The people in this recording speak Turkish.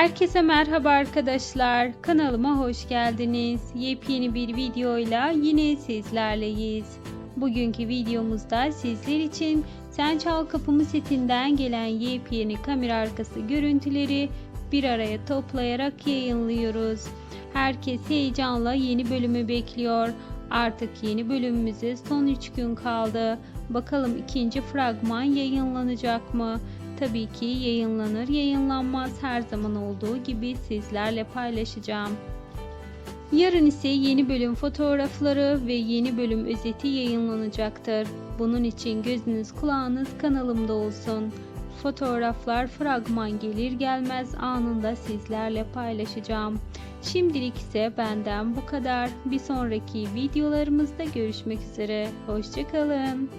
Herkese merhaba arkadaşlar. Kanalıma hoş geldiniz. Yepyeni bir videoyla yine sizlerleyiz. Bugünkü videomuzda sizler için Sen Çal Kapımı setinden gelen yepyeni kamera arkası görüntüleri bir araya toplayarak yayınlıyoruz. Herkes heyecanla yeni bölümü bekliyor. Artık yeni bölümümüze son 3 gün kaldı. Bakalım ikinci fragman yayınlanacak mı? Tabii ki yayınlanır yayınlanmaz her zaman olduğu gibi sizlerle paylaşacağım. Yarın ise yeni bölüm fotoğrafları ve yeni bölüm özeti yayınlanacaktır. Bunun için gözünüz kulağınız kanalımda olsun. Fotoğraflar fragman gelir gelmez anında sizlerle paylaşacağım. Şimdilik ise benden bu kadar. Bir sonraki videolarımızda görüşmek üzere. Hoşçakalın.